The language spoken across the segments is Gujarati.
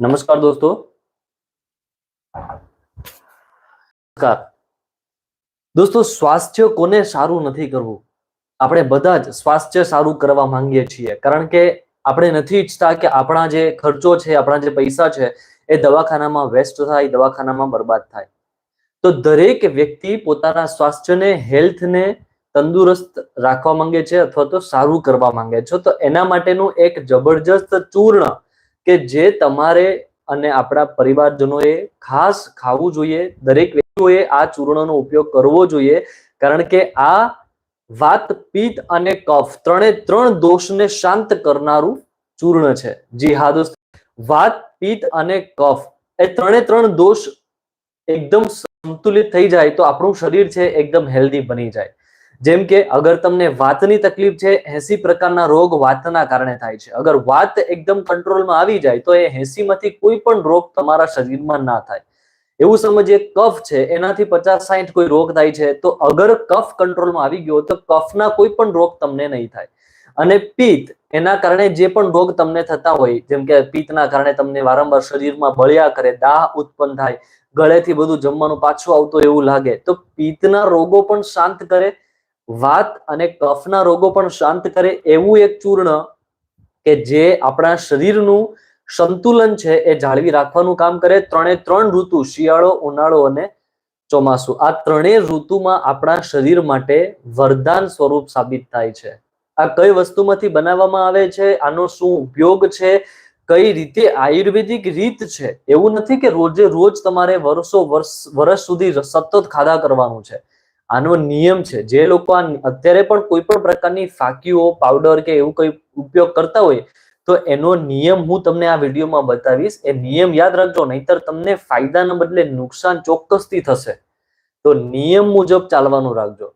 નમસ્કાર દોસ્તો. નમસ્કાર. દોસ્તો, સ્વાસ્થ્ય કોને સારું નથી કરવું? આપણે બધા જ સ્વાસ્થ્ય સારું કરવા માંગીએ છીએ. કારણ કે આપણે નથી ઈચ્છતા કે આપણા જે ખર્ચો છે, આપણા જે પૈસા છે, એ દવાખાનામાં વેસ્ટ થાય, દવાખાનામાં બરબાદ થાય. તો દરેક વ્યક્તિ પોતાના સ્વાસ્થ્યને, હેલ્થને તંદુરસ્ત રાખવા માંગે છે અથવા તો સારું કરવા માંગે છે. તો એના માટેનું એક જબરજસ્ત ચૂર્ણ કે જે તમારે અને આપણા પરિવારજનોએ ખાસ ખાવું જોઈએ, દરેક વ્યક્તિઓએ આ ચૂર્ણનો ઉપયોગ કરવો જોઈએ, કારણ કે આ વાત પિત્ત અને કફ ત્રણે ત્રણ દોષને શાંત કરનારું ચૂર્ણ છે. જી હા દોસ્ત, વાત પિત્ત અને કફ એ ત્રણે ત્રણ દોષ એકદમ સંતુલિત થઈ જાય તો આપણું શરીર છે એકદમ હેલ્ધી બની જાય. જેમ કે અગર તમને વાતની તકલીફ છે, એસી પ્રકારના રોગ વાતના કારણે થાય છે. અગર વાત એકદમ કંટ્રોલમાં આવી જાય, તો એ એસી માંથી કોઈ પણ રોગ તમારા શરીરમાં ના થાય. એવું સમજીએ કફ છે, એનાથી પચાસ સાઠ કોઈ રોગ થાય છે, તો અગર કફ કંટ્રોલમાં આવી ગયો, તો કફના કોઈ પણ રોગ તમને નહીં થાય. અને પિત્ત, એના કારણે જે પણ રોગ તમને થતા હોય, જેમ કે પિત્તના કારણે તમને વારંવાર શરીરમાં બળ્યા કરે, દાહ ઉત્પન્ન થાય, ગળેથી બધું જમવાનું પાછું આવતું એવું લાગે, તો પિત્તના રોગો પણ શાંત કરે વાત અને કફના રોગો પણ શાંત કરે એવું એક ચૂર્ણ કે જે આપણા શરીરનું સંતુલન છે એ જાળવી રાખવાનું કામ કરે. ત્રણે ત્રણ ઋતુ, શિયાળો, ઉનાળો અને ચોમાસું. આ ત્રણેય ઋતુમાં આપણા શરીર માટે વરદાન સ્વરૂપ સાબિત થાય છે. આ કઈ વસ્તુમાંથી બનાવવામાં આવે છે? આનો શું ઉપયોગ છે? કઈ રીતે આયુર્વેદિક રીત છે? એવું નથી કે રોજે રોજ તમારે વર્ષો વર્ષ વર્ષ સુધી સતત ખાધા કરવાનું છે. આનો નિયમ છે. જે લોકો આ અત્યારે પણ કોઈ પણ પ્રકારની ફાકીઓ પાવડર કે એવું કઈ ઉપયોગ કરતા હોય, તો એનો નિયમ હું તમને આ વિડીયોમાં બતાવીશ. એ નિયમ યાદ રાખજો, નહીતર તમને ફાયદાના બદલે નુકસાન ચોક્કસથી થશે. તો નિયમ મુજબ ચાલવાનું રાખજો.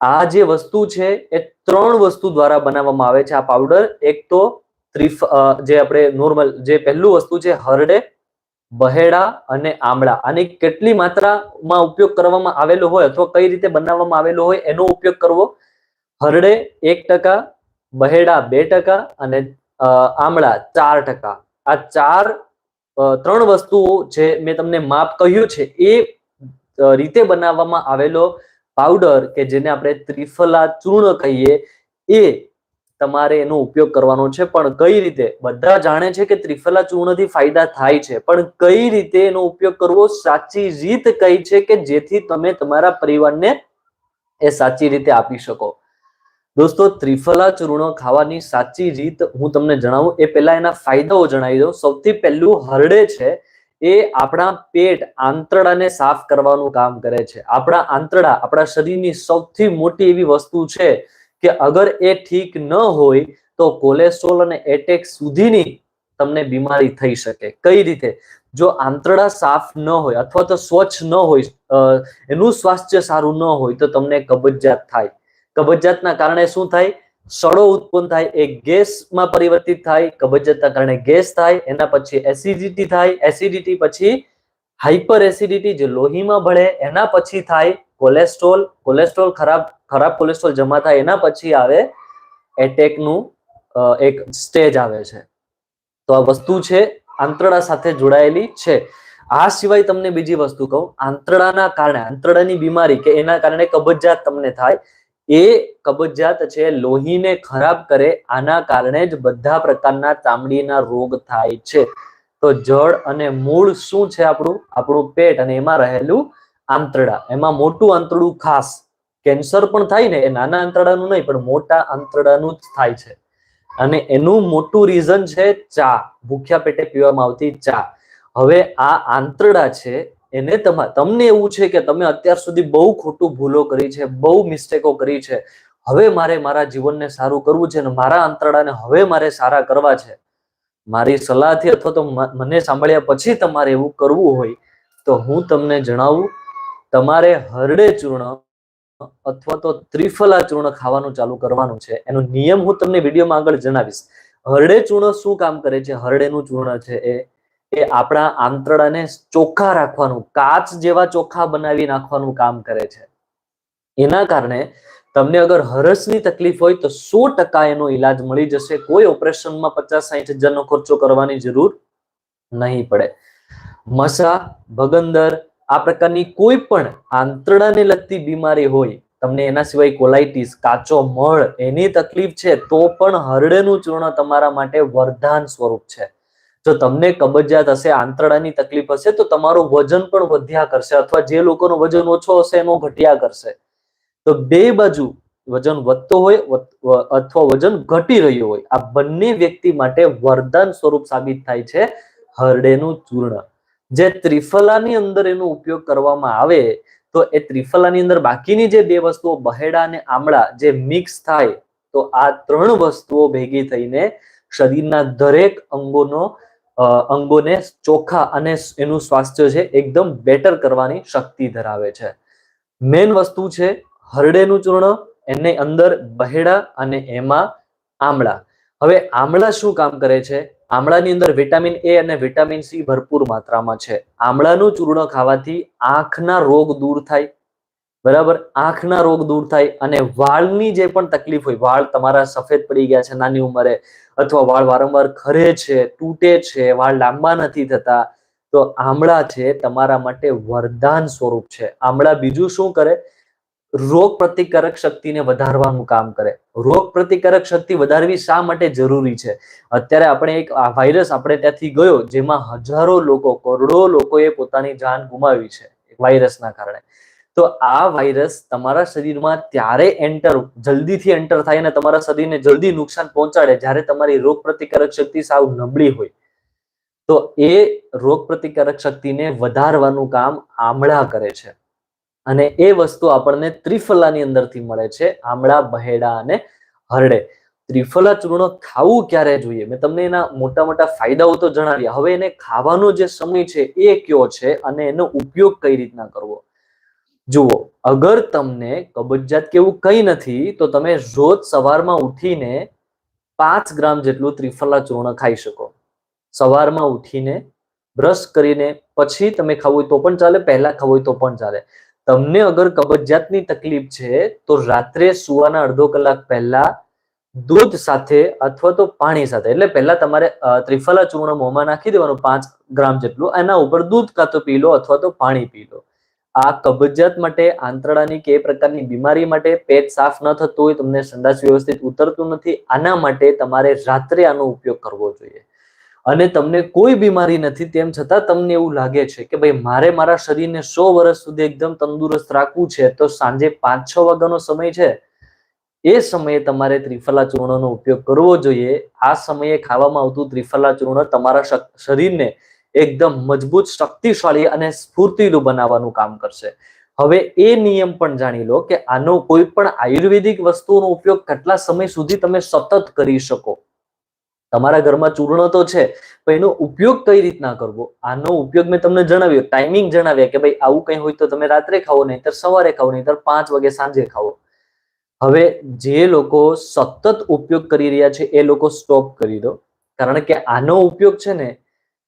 આ જે વસ્તુ છે, એ ત્રણ વસ્તુ દ્વારા બનાવવામાં આવે છે આ પાવડર એક તો ત્રિફ જે આપણે નોર્મલ જે પહેલું વસ્તુ છે, હરડે બહેડા અને આમળા. આની કેટલી માત્રામાં ઉપયોગ કરવામાં આવેલો હોય અથવા કઈ રીતે બનાવવામાં આવેલો હોય એનો ઉપયોગ કરવો? હરડે એક ટકા, બહેડા બે ટકા અને આમળા ચાર ટકા. આ ચાર ત્રણ વસ્તુઓ જે મેં તમને માપ કહ્યું છે એ રીતે બનાવવામાં આવેલો પાવડર કે જેને આપણે ત્રિફલા ચૂર્ણ કહીએ એ તમારે એનો ઉપયોગ કરવાનો છે, પણ કઈ રીતે? બધા જાણે છે કે ત્રિફલા ચૂર્ણથી ફાયદા થાય છે, પણ કઈ રીતે એનો ઉપયોગ કરવો? સાચી રીત કઈ છે કે જેથી તમે તમારા પરિવારને એ સાચી રીતે આપી શકો? દોસ્તો, ત્રિફલા ચૂર્ણ ખાવાની સાચી રીત હું તમને જણાવું, એ પહેલા એના ફાયદાઓ જણાવી દઉં. સૌથી પહેલું હરડે છે, એ આપણા પેટ આંતરડાને સાફ કરવાનું કામ કરે છે. આપણા આંતરડા, આપણા શરીરની સૌથી મોટી એવી વસ્તુ છે કે અગર એ ઠીક ન હોય તો કોલેસ્ટ્રોલ અને એટેક સુધીની તમને બીમારી થઈ શકે. કઈ રીતે? જો આંતરડા સાફ ન હોય અથવા તો સ્વચ્છ ન હોય એનું સ્વાસ્થ્ય સારું ન હોય તો તમને કબજિયાત થાય. કબજિયાતના કારણે શું થાય? સડો ઉત્પન્ન થાય, એ ગેસમાં પરિવર્તિત થાય, કબજિયાતના કારણે ગેસ થાય, એના પછી એસિડિટી થાય, એસિડિટી પછી હાઇપર એસિડિટી જે લોહીમાં ભળે, એના પછી થાય કોલેસ્ટ્રોલ કોલેસ્ટ્રોલ ખરાબ ખરાબ કોલેસ્ટ્રોલ જમા થાય એના પછી આવે એટેકનું એક સ્ટેજ આવે છે. તો આ વસ્તુ છે, આંતરડા સાથે જોડાયેલી છે. આ સિવાય તમને બીજી વસ્તુ કહું, આંતરડાના કારણે, આંતરડાની બીમારી કે એના કારણે કબજિયાત તમને થાય, એ કબજિયાત છે, લોહીને ખરાબ કરે, આના કારણે જ બધા પ્રકારના ચામડીના રોગ થાય છે. તો જળ અને મૂળ શું છે આપણું? આપણું પેટ અને એમાં રહેલું આંતરડા. એમાં મોટું આંતરડું ખાસ. કેન્સર પણ થાય ને એ નાના આંતરડાનું નહીં, પણ મોટા આંતરડાનું જ થાય છે. અને એનું મોટું રીઝન છે ચા. ભૂખ્યા પેટે પીવામાં આવતી ચા. હવે આ આંતરડા છે, એને તમા, તમને એવું છે કે તમે અત્યાર સુધી બહુ ખોટું ભૂલો કરી છે, બહુ મિસ્ટેકો કરી છે. હવે મારે મારા જીવનને સારું કરવું છે અને મારા આંતરડાને હવે મારે સારા કરવા છે. મારી સલાહથી અથવા તો મને સાંભળ્યા પછી તમારે એવું કરવું હોય તો હું તમને જણાવું તમારે હરડે ચૂર્ણ અથવા તો ત્રિફલા ચૂર્ણ ખાવાનું ચાલુ કરવાનું છે. એનો નિયમ હું તમને વિડીયોમાં આગળ જણાવીશ. હરડે ચૂર્ણ શું કામ કરે છે? હરડેનું ચૂર્ણ છે એ એ આપણા આંતરડાને ચોખ્ખા રાખવાનું, કાચ જેવા ચોખ્ખા બનાવી નાખવાનું કામ કરે છે. એના કારણે તમને અગર હરસની તકલીફ હોય તો સો ટકા એનો ઈલાજ મળી જશે. કોઈ ઓપરેશનમાં પચાસ સાહીઠ હજારનો ખર્ચો કરવાની જરૂર નહીં પડે. મસા, ભગંદર આ પ્રકારની કોઈ પણ આંતરડાને લગતી બીમારી હોય, તમને એના સિવાય કોલાઇટીસ, કાચો મળ, એની તકલીફ છે, તો પણ હરડેનું ચૂર્ણ તમારા માટે વરદાન સ્વરૂપ છે. જો તમને કબજિયાત હશે, આંતરડાની તકલીફ હશે, તો તમારું વજન પણ વધ્યા કરશે અથવા જે લોકોનું વજન ઓછો હશે, એનો ઘટ્યા કરશે. તો બે બાજુ વજન વધતો હોય અથવા વજન ઘટી રહ્યું હોય, આ બંને વ્યક્તિ માટે વરદાન સ્વરૂપ સાબિત થાય છે હરડેનું ચૂર્ણ. જે ત્રિફલાની અંદર એનો ઉપયોગ કરવામાં આવે, તો એ ત્રિફલાની અંદર બાકીની જે બે વસ્તુઓ, બહેડા અને આમળા, જે મિક્સ થાય, તો આ ત્રણ વસ્તુઓ ભેગી થઈને શરીરના દરેક અંગોનો અંગોને ચોખ્ખા અને એનું સ્વાસ્થ્ય છે એકદમ બેટર કરવાની શક્તિ ધરાવે છે. મેન વસ્તુ છે હરડેનું ચૂર્ણ, એને અંદર બહેડા અને એમાં આમળા. હવે આમળા શું કામ કરે છે? આમળાની અંદર વિટામિન એ અને વિટામિન સી ભરપૂર માત્રામાં છે. આમળાનું ચૂર્ણ ખાવાથી આંખના રોગ દૂર થાય. બરાબર? આંખના રોગ દૂર થાય અને વાળની જે પણ તકલીફ હોય, વાળ તમારા સફેદ પડી ગયા છે નાની ઉંમરે અથવા વાળ વારંવાર ખરે છે, તૂટે છે, વાળ લાંબા નથી થતા, તો આમળા છે તમારા માટે વરદાન સ્વરૂપ છે. આમળા બીજું શું કરે? રોગ પ્રતિકારક શક્તિને વધારવાનું કામ કરે. રોગ પ્રતિકારક શક્તિ વધારવી શા માટે જરૂરી છે? અત્યારે આપણે એક આ વાયરસ આપણે ત્યાંથી ગયો જેમાં હજારો લોકો, કરોડો લોકોએ પોતાની જાન ગુમાવી છે વાયરસના કારણે. તો આ વાયરસ તમારા શરીરમાં ત્યારે એન્ટર જલ્દીથી એન્ટર થાય અને તમારા શરીરને જલ્દી નુકસાન પહોંચાડે જ્યારે તમારી રોગ પ્રતિકારક શક્તિ સાવ નબળી હોય. તો એ રોગ પ્રતિકારક શક્તિને વધારવાનું કામ આમળા કરે છે. અને એ વસ્તુ આપણને ત્રિફલાની અંદરથી મળે છે, આમળા, બહેડા અને હરડે. ત્રિફલા ચૂર્ણ ખાવું ક્યારે જોઈએ? મેં તમને એના મોટા મોટા ફાયદાઓ તો જણાવ્યા. હવે એને ખાવાનો જે સમય છે એ કયો છે અને એનો ઉપયોગ કઈ રીતના કરવો? જુઓ, અગર તમને કબજિયાત કેવું કંઈ નથી, તો તમે રોજ સવારમાં ઉઠીને પાંચ ગ્રામ જેટલું ત્રિફલા ચૂર્ણ ખાઈ શકો. સવારમાં ઉઠીને બ્રશ કરીને પછી તમે ખાવું હોય તો પણ ચાલે, પહેલા ખાવું હોય તો પણ ચાલે. તમને અગર કબજિયાતની તકલીફ છે, તો રાત્રે સુવાના અડધો કલાક પહેલા દૂધ સાથે અથવા તો પાણી સાથે, એટલે પહેલા તમારે ત્રિફલા ચૂર્ણ મોંમાં નાખી દેવાનું પાંચ ગ્રામ જેટલું, એના ઉપર દૂધ કાં તો પી લો અથવા તો પાણી પી લો. આ કબજિયાત માટે, આંતરડાની કે પ્રકારની બીમારી માટે પેટ સાફ ન થતું હોય, તમને સંડાસ વ્યવસ્થિત ઉતરતું નથી, આના માટે તમારે રાત્રે આનો ઉપયોગ કરવો જોઈએ. અને તમને કોઈ બીમારી નથી, તેમ છતાં તમને એવું લાગે છે કે ભાઈ, મારે મારા શરીરને સો વર્ષ સુધી એકદમ તંદુરસ્ત રાખવું છે, તો સાંજે પાંચ છ વાગ્યાનો સમય છે. એ સમયે તમારે ત્રિફલા ચૂર્ણનો ઉપયોગ કરવો જોઈએ. આ સમયે ખાવામાં આવતું ત્રિફલા ચૂર્ણ તમારા શરીરને એકદમ મજબૂત, શક્તિશાળી અને સ્ફૂર્તિલું બનાવવાનું કામ કરશે. હવે એ નિયમ પણ જાણી લો કે આનો કોઈ પણ આયુર્વેદિક વસ્તુનો ઉપયોગ કેટલા સમય સુધી તમે સતત કરી શકો. તમારા ઘરમાં ચૂર્ણ તો છે, પણ એનો ઉપયોગ કઈ રીતના કરવો? આનો ઉપયોગ મેં તમને જણાવ્યો ટાઈમિંગ જણાવ્યા કે ભાઈ આવું કંઈ હોય તો તમે રાત્રે ખાઓ, નહીંતર સવારે ખાઓ, નહીંતર પાંચ વાગે સાંજે ખાઓ. હવે જે લોકો સતત ઉપયોગ કરી રહ્યા છે, એ લોકો સ્ટોપ કરી દો. કારણ કે આનો ઉપયોગ છે ને,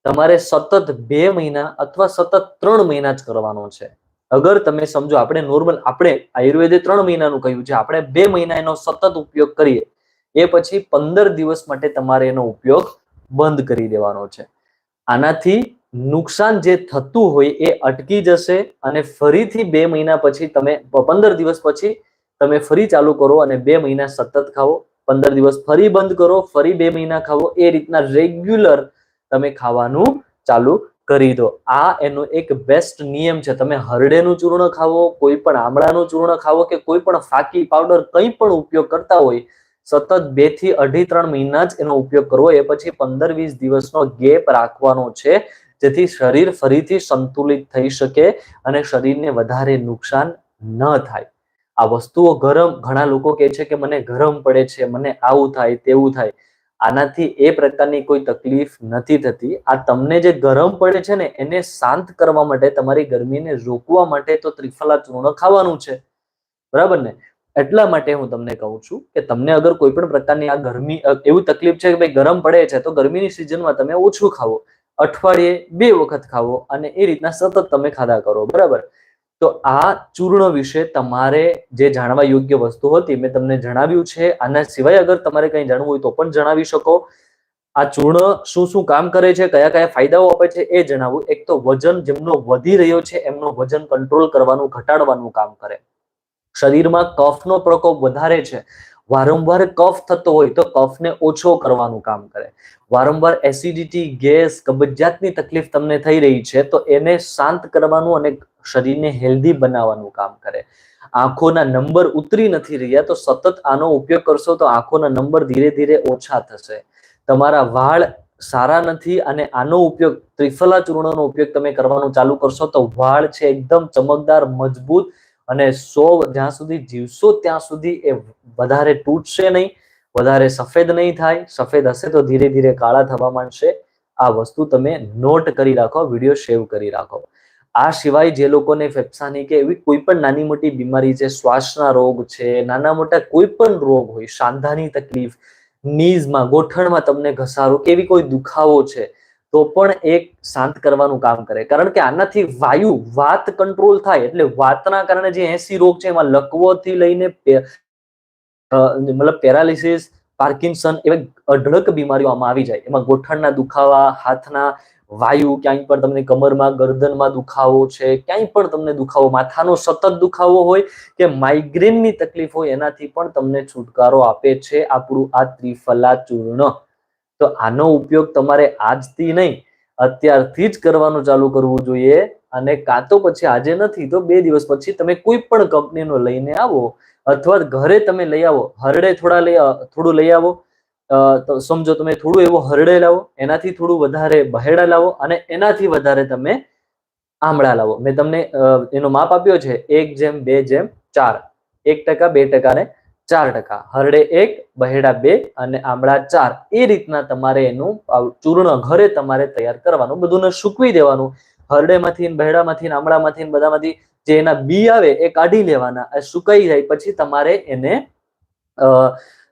તમારે સતત બે મહિના અથવા સતત ત્રણ મહિના જ કરવાનો છે. અગર તમે સમજો, આપણે નોર્મલ આપણે આયુર્વેદે ત્રણ મહિનાનું કહ્યું છે, આપણે બે મહિના એનો સતત ઉપયોગ કરીએ એ પછી પંદર દિવસ માટે તમારે એનો ઉપયોગ બંધ કરી દેવાનો છે. આનાથી નુકસાન જે થતું હોય એ અટકી જશે અને ફરીથી બે મહિના પછી તમે પંદર દિવસ પછી તમે ફરી ચાલુ કરો અને બે મહિના સતત ખાઓ, પંદર દિવસ ફરી બંધ કરો, ફરી બે મહિના ખાવો એ રીતના રેગ્યુલર તમે ખાવાનું ચાલુ કરી દો. આ એનો એક બેસ્ટ નિયમ છે. તમે હરડેનું ચૂર્ણ ખાવો કોઈ પણ આમળાનું ચૂર્ણ ખાવો કે કોઈ પણ ફાકી પાવડર કંઈ પણ ઉપયોગ કરતા હોય સતત બેથી અઢી ત્રણ મહિના જ એનો ઉપયોગ કરવો, એ પછી પંદર વીસ દિવસનો ગેપ રાખવાનો છે, જેથી શરીર ફરીથી સંતુલિત થઈ શકે અને શરીરને વધારે નુકસાન ન થાય. આ વસ્તુઓ ગરમ, ઘણા લોકો કહે છે કે મને ગરમ પડે છે, મને આવું થાય, તેવું થાય. આનાથી એ પ્રકારની કોઈ તકલીફ નથી થતી. આ તમને જે ગરમ પડે છે ને, એને શાંત કરવા માટે, તમારી ગરમીને રોકવા માટે તો ત્રિફલા ચૂર્ણ ખાવાનું છે. બરાબર ને? એટલા માટે હું તમને કહું છું કે તમને અગર કોઈ પણ પ્રકારની આ ગરમી એવું તકલીફ છે કે ભાઈ ગરમ પડે છે, તો ગરમીની સિઝનમાં તમે ઓછું ખાવો. અઠવાડિયે બે વખત ખાવો અને એ રીતના સતત તમે ખાધા કરો, બરાબર? તો આ ચૂર્ણ વિશે તમારે જે જાણવા યોગ્ય વસ્તુ હતી મેં તમને જણાવ્યું છે. આના સિવાય અગર તમારે કંઈ જાણવું હોય તો પણ જણાવી શકો. આ ચૂર્ણ શું શું કામ કરે છે, કયા કયા ફાયદાઓ આપે છે એ જણાવું. એક તો વજન જેમનો વધી રહ્યો છે, એમનો વજન કંટ્રોલ કરવાનું, ઘટાડવાનું કામ કરે. શરીરમાં કફનો પ્રકોપ વધારે છે, વારંવાર કફ થતો હોય તો કફને ઓછો કરવાનું કામ કરે. વારંવાર એસિડિટી ગેસ કબજિયાતની તકલીફ તમને થઈ રહી છે તો એને શાંત કરવાનું અને શરીરને હેલ્ધી બનાવવાનું કામ કરે. આંખોના નંબર ઉતરી નથી રહ્યા તો સતત આનો ઉપયોગ કરશો તો આંખોના નંબર ધીરે ધીરે ઓછા થશે. તમારા વાળ સારા નથી અને આનો ઉપયોગ ત્રિફલા ચૂર્ણનો ઉપયોગ તમે કરવાનું ચાલુ કરશો તો વાળ છે એકદમ ચમકદાર, મજબૂત અને સો જ્યાં સુધી જીવશો ત્યાં સુધી એ વધારે તૂટશે નહીં, વધારે સફેદ નહીં થાય, સફેદ હશે તો ધીરે ધીરે કાળા થવા માંડશે. આ વસ્તુ તમે નોટ કરી રાખો, વીડિયો સેવ કરી રાખો. આ સિવાય જે લોકોને ફેફસાની કે એવી કોઈ પણ નાની મોટી બીમારી છે, શ્વાસના રોગ છે, નાના મોટા કોઈ પણ રોગ હોય, સાંધાની તકલીફ, નીઝમાં, ગોઠણમાં તમને ઘસારો કે એવી કોઈ દુખાવો છે તો પણ એક શાંત કરવાનું કામ કરે. કારણ કે આનાથી વાયુ, વાત કંટ્રોલ થાય એટલે વાતના કારણે જે એસી રોગ છે એમાં લકવોથી લઈને મતલબ પેરાલિસિસ, પાર્કિન્સન એવી અઢળક બીમારીઓ આમાં આવી જાય. એમાં ગોઠણના દુખાવા, હાથના વાયુ, ક્યાંય પણ તમને કમરમાં, ગરદનમાં દુખાવો છે, ક્યાંય પણ તમને દુખાવો, માથાનો સતત દુખાવો હોય કે માઇગ્રેનની તકલીફ હોય, એનાથી પણ તમને છુટકારો આપે છે આપણું આ ત્રિફલા ચૂર્ણ તો આનો ઉપયોગ તમારે આજથી નહીં, અત્યારથી જ કરવાનું ચાલુ કરવું જોઈએ અને કાં તો પછી આજે નથી તો બે દિવસ પછી તમે કોઈ પણ કંપનીનો લઈને આવો અથવા ઘરે તમે લઈ આવો, હરડે થોડા લઈ થોડું લઈ આવો સમજો તમે થોડું એવો હરડે લાવો, એનાથી થોડું વધારે બહેડા લાવો અને એનાથી વધારે તમે આમળા લાવો. મેં તમને એનો માપ આપ્યો છે, એક જેમ, બે જેમ, ચાર. એક ટકા, બે ટકા ને ચાર ટકા. હરડે એક, બહેડા બે અને આમળા ચાર. એ રીતના તમારે એનું ચૂર્ણ ઘરે તમારે તૈયાર કરવાનું બધું સૂકવી દેવાનું. હરડેમાંથી બહેડામાંથી આમળામાંથી બધામાંથી જે એના બી આવે એ કાઢી લેવાના. સુકાઈ જાય, પછી તમારે એને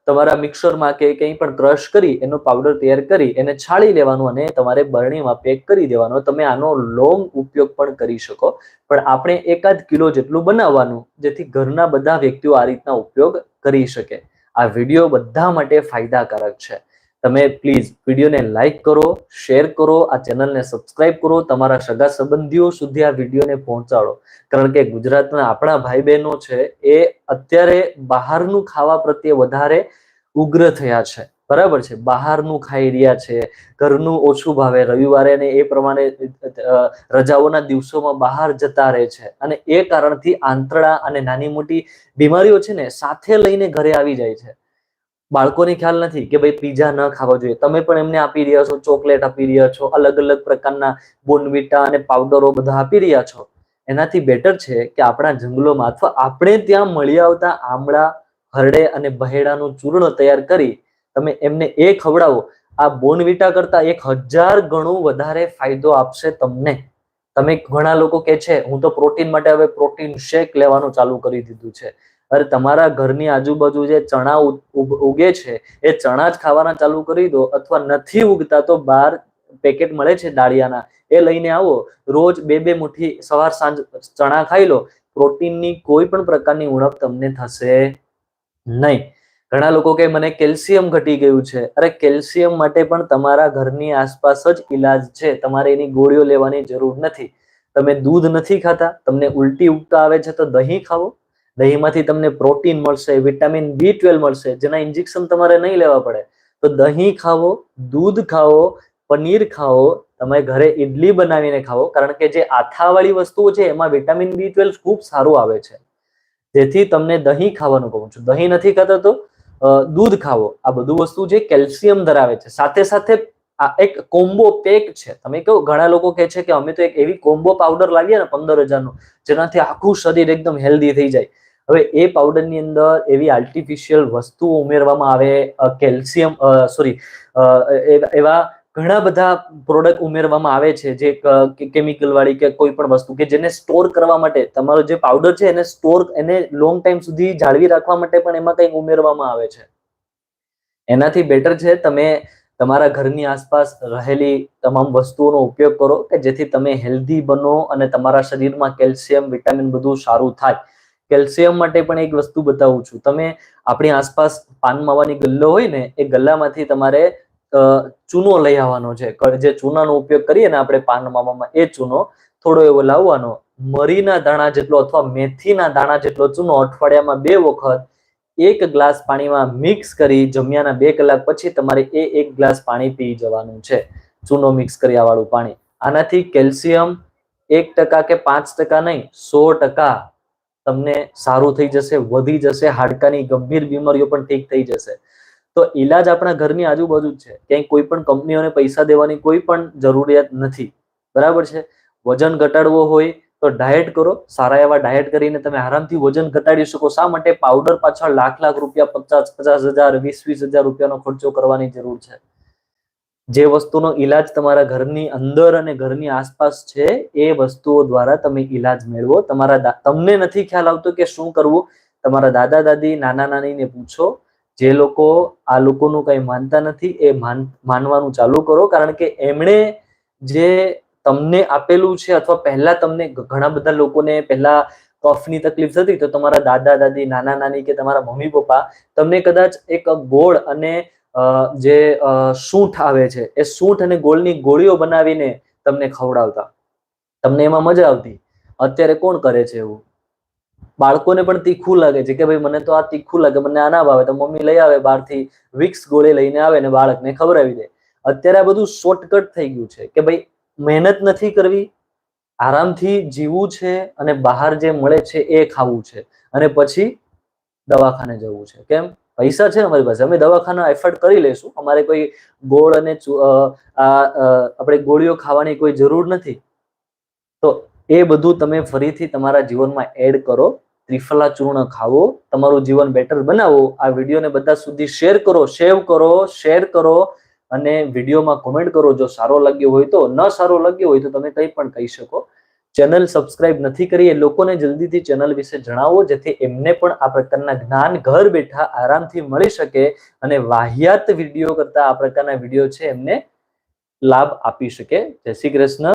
તમારા મિક્સરમાં કે કંઈ પણ ક્રશ કરી, એનો પાવડર તૈયાર કરી, એને છાળી લેવાનું અને તમારે બરણીમાં પેક કરી દેવાનો. તમે આનો લોંગ ઉપયોગ પણ કરી શકો. પણ આપણે એકાદ કિલો જેટલું બનાવવાનું, જેથી ઘરના બધા વ્યક્તિઓ આ રીતના ઉપયોગ કરી શકે. આ વીડિયો બધા માટે ફાયદાકારક છે. તમે પ્લીઝ વિડીયોને લાઈક કરો શેર કરો, આ ચેનલને સબસ્ક્રાઇબ કરો, તમારા સગા સંબંધીઓ સુધી આ વિડીયોને પહોંચાડો. કારણ કે ગુજરાતના આપણા ભાઈ બહેનો છે, એ અત્યારે બહારનું ખાવા પ્રત્યે વધારે ઉગ્ર થયા છે. બરાબર છે? બહારનું ખાઈ રહ્યા છે, ઘરનું ઓછું ભાવે. રવિવારે ને એ પ્રમાણે રજાઓના દિવસોમાં બહાર જતા રહે છે. અને એ કારણથી આંતરડા અને નાની મોટી બીમારીઓ છે ને, સાથે લઈને ઘરે આવી જાય છે. બાળકોને ખ્યાલ નથી કે ભાઈ પીઝા ન ખાવા જોઈએ. તમે પણ એમને આપી રહ્યા છો, ચોકલેટ આપી રહ્યા છો, અલગ અલગ પ્રકારના બોનવીટા અને પાવડરો બધા આપી રહ્યા છો. એનાથી બેટર છે કે આપણા જંગલોમાં અથવા આપણે ત્યાં મળી આવતા આમળા, હરડે અને બહેડાનું ચૂર્ણ તૈયાર કરી તમે એમને એ ખવડાવો. આ બોનવીટા કરતા એક હજાર ગણું વધારે ફાયદો આપશે તમને. તમે ઘણા લોકો કે છે, હું તો પ્રોટીન માટે હવે પ્રોટીન શેક લેવાનું ચાલુ કરી દીધું છે. અરે તમારા ઘરની આજુબાજુ જે ચણા ઉગે છે, એ ચણા જ ખાવાના ચાલુ કરી દો અથવા નથી ઉગતા તો બહાર પેકેટ મળે છે દાળિયાના. એ લઈને આવો. રોજ બે બે મુઠ્ઠી સવાર સાંજ ચણા ખાઈ લો. પ્રોટીનની કોઈ પણ પ્રકારની ઉણપ તમને થશે નહીં. ઘણા લોકો કે મને કેલ્શિયમ ઘટી ગયું છે. અરે કેલ્શિયમ માટે પણ તમારા ઘરની આસપાસ જ ઈલાજ છે. તમારે એની ગોળીઓ લેવાની જરૂર નથી. તમે દૂધ નથી ખાતા, તમને ઉલટી ઉગતા આવે છે તો દહીં ખાવો. દહીંમાંથી તમને પ્રોટીન મળશે, વિટામિન બી ટ્વેલ્વ મળશે, જેના ઇન્જેક્શન તમારે નહીં લેવા પડે. તો દહીં ખાવો, દૂધ ખાવો, પનીર ખાવો, તમે ઘરે ઈડલી બનાવીને ખાવો, કારણ કે જે આથાવાળી વસ્તુઓ છે, એમાં વિટામિન બી ટ્વેલ્વ ખૂબ સારું આવે છે. જેથી તમને દહીં ખાવાનું કહું છું. દહીં નથી ખાતા તો દૂધ ખાવો. આ બધું વસ્તુ જે કેલ્શિયમ ધરાવે છે. સાથે સાથે આ એક કોમ્બો પેક છે. તમે કહો, ઘણા લોકો કહે છે કે અમે તો એક એવી કોમ્બો પાવડર લાવીએ ને પંદર હજારનું, જેનાથી આખું શરીર એકદમ હેલ્ધી થઈ જાય. હવે એ પાવડરની અંદર એવી આર્ટિફિશિયલ વસ્તુઓ ઉમેરવામાં આવે કેલ્શિયમ સોરી એવા ઘણા બધા પ્રોડક્ટ ઉમેરવામાં આવે છે જે કેમિકલ વાળી કે કોઈ પણ વસ્તુ કે જેને સ્ટોર કરવા માટે, તમારો જે પાવડર છે એને સ્ટોર એને લોંગ ટાઈમ સુધી જાળવી રાખવા માટે પણ એમાં કંઈક ઉમેરવામાં આવે છે. એનાથી બેટર છે તમે તમારા ઘરની આસપાસ રહેલી તમામ વસ્તુઓનો ઉપયોગ કરો કે જેથી તમે હેલ્ધી બનો અને તમારા શરીરમાં કેલ્શિયમ વિટામિન બધું સારું થાય. કેલ્શિયમ માટે પણ એક વસ્તુ બતાવું છું. તમે આપણી આસપાસ પાન માવાની ગલ્લો હોય ને, એ ગલ્લામાંથી તમારે ચૂનો લઈ આવવાનો છે. જે ચૂનાનો ઉપયોગ કરીએ ને આપણે પાન માવામાં, એ ચૂનો થોડો એવો લાવવાનો. મરીના દાણા જેટલો અથવા મેથીના દાણા જેટલો ચૂનો અઠવાડિયામાં બે વખત એક ગ્લાસ પાણીમાં મિક્સ કરી જમ્યાના બે કલાક પછી તમારે એ એક ગ્લાસ પાણી પી જવાનું છે. ચૂનો મિક્સ કર્યા વાળું પાણી. આનાથી કેલ્શિયમ એક ટકા કે પાંચ ટકા નહીં, સો ટકા તમને સારું થઈ જશે, વધી જશે, હાડકાની ગંભીર બીમારીઓ પણ ઠીક થઈ જશે. તો ઈલાજ આપણા ઘરની આજુબાજુ જ છે. ક્યાંય કોઈ પણ કંપનીઓને પૈસા દેવાની કોઈ પણ જરૂરિયાત નથી. બરાબર છે? વજન ઘટાડવો હોય તો ડાયટ કરો. સારા એવા ડાયટ કરીને તમે આરામથી વજન ઘટાડી શકો. શા માટે? પાવડર પાછળ લાખ લાખ રૂપિયા, પચાસ પચાસ હજાર, વીસ વીસ હજાર રૂપિયાનો ખર્ચો કરવાની જરૂર છે. જે વસ્તુનો ઈલાજ તમારા ઘરની અંદર અને ઘરની આસપાસ છે, એ વસ્તુઓ દ્વારા તમે ઈલાજ મેળવો. તમારા તમને નથી ખ્યાલ આવતો કે શું કરવું. તમારા દાદા, દાદી, નાના, નાનીને પૂછો. જે લોકો આ લોકોનું કંઈ માનતા નથી, એ માન, માનવાનું ચાલુ કરો. કારણ કે એમણે જે તમને આપેલું છે અથવા પહેલા તમને ઘણા બધા લોકોને પહેલા કફની તકલીફ થતી, તો તમારા દાદા, દાદી, નાના, નાની કે તમારા મમ્મી, પપ્પા, તમને કદાચ એક ગોળ અને જે સૂંઠ આવે છે, એ સૂંઠ અને ગોળની ગોળીઓ બનાવીને તમને ખવડાવતા. તમને એમાં મજા આવતી. અત્યારે કોણ કરે છે એવું? બાળકોને પણ તીખું લાગે છે કે ભાઈ મને તો આ તીખું લાગે, મને આ ના ભાવે તો મમ્મી લઈ આવે બહારથી, વિક્સ ગોળી લઈને આવે ને બાળકને ખવડાવી દે. અત્યારે આ બધું શોર્ટકટ થઈ ગયું છે કે ભાઈ મહેનત નથી કરવી, આરામથી જીવવું છે અને બહાર જે મળે છે એ ખાવું છે અને પછી દવાખાને જવું છે. કેમ? પૈસા છે અમારી પાસે. અમે દવાખાના એફર્ટ કરી લઈશું. અમારે કોઈ ગોળ અને આપણે ગોળીઓ ખાવાની કોઈ જરૂર નથી. તો એ બધું તમે ફરીથી તમારા જીવનમાં એડ કરો. ત્રિફલા ચૂર્ણ ખાવો. તમારું જીવન બેટર બનાવો. આ વિડીયોને બધા સુધી શેર કરો, સેવ કરો, શેર કરો અને વિડીયોમાં કોમેન્ટ કરો. જો સારો લાગ્યો હોય તો, ન સારો લાગ્યો હોય તો તમે કંઈ પણ કહી શકો. ચેનલ સબસ્ક્રાઇબ નથી કરી એ લોકોને જલ્દીથી ચેનલ વિશે જણાવો, જેથી એમને પણ આ પ્રકારના જ્ઞાન ઘર બેઠા આરામથી મળી શકે અને વાહિયાત વીડિયો કરતા આ પ્રકારના વીડિયો છે એમને લાભ આપી શકે. જય શ્રી કૃષ્ણ.